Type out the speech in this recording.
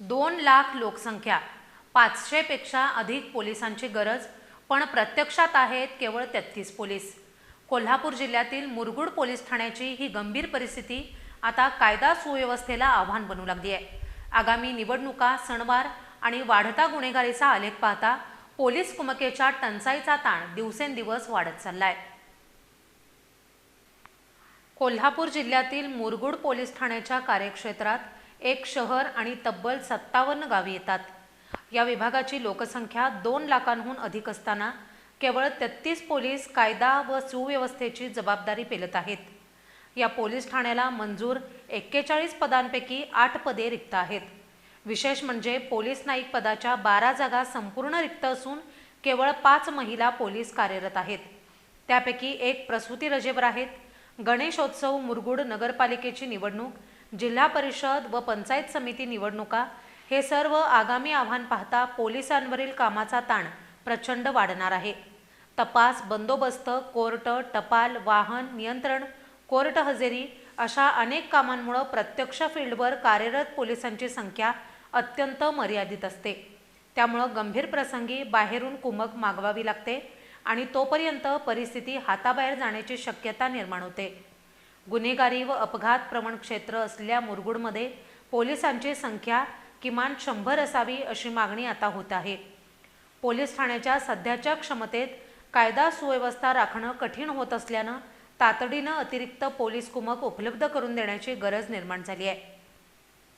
दोन लाख लोकसंख्या. पाचशेपेक्षा अधिक पोलिसांची गरज पण प्रत्यक्षात आहेत केवळ तेहतीस पोलीस. कोल्हापूर जिल्ह्यातील मुरगुड पोलीस ठाण्याची ही गंभीर परिस्थिती आता कायदा सुव्यवस्थेला आव्हान बनू लागली आहे. आगामी निवडणुका सणवार आणि वाढता गुन्हेगारीचा आलेख पाहता पोलीस कुमकेच्या टंचाईचा ताण दिवसेंदिवस वाढत चाललाय. कोल्हापूर जिल्ह्यातील मुरगुड पोलीस ठाण्याच्या कार्यक्षेत्रात एक शहर आणि तब्बल सत्तावन्न गावी येतात. या विभागाची लोकसंख्या दोन लाखांहून अधिक असताना केवळ तेहतीस पोलीस कायदा व सुव्यवस्थेची जबाबदारी पेलत आहेत. या पोलीस ठाण्याला मंजूर एक्केचाळीस पदांपैकी आठ पदे रिक्त आहेत. विशेष म्हणजे पोलीस नाईक पदाच्या बारा जागा संपूर्ण रिक्त असून केवळ पाच महिला पोलीस कार्यरत आहेत. त्यापैकी एक प्रसूती रजेवर आहेत. गणेशोत्सव मुरगुड नगरपालिकेची निवडणूक जिल्हा परिषद व पंचायत समिती निवडणुका हे सर्व आगामी आव्हान पाहता पोलिसांवरील कामाचा ताण प्रचंड वाढणार आहे. तपास बंदोबस्त कोर्ट टपाल वाहन नियंत्रण कोर्ट हजेरी अशा अनेक कामांमुळं प्रत्यक्ष फील्डवर कार्यरत पोलिसांची संख्या अत्यंत मर्यादित असते. त्यामुळं गंभीर प्रसंगी बाहेरून कुमक मागवावी लागते आणि तोपर्यंत परिस्थिती हाताबाहेर जाण्याची शक्यता निर्माण होते. गुन्हेगारी व अपघात प्रवण क्षेत्र असलेल्या मुरगुडमध्ये पोलिसांची संख्या किमान शंभर असावी अशी मागणी आता होत आहे. पोलीस ठाण्याच्या सध्याच्या क्षमतेत कायदा सुव्यवस्था राखणं कठीण होत असल्यानं तातडीनं अतिरिक्त पोलीस कुमक उपलब्ध करून देण्याची गरज निर्माण झाली आहे.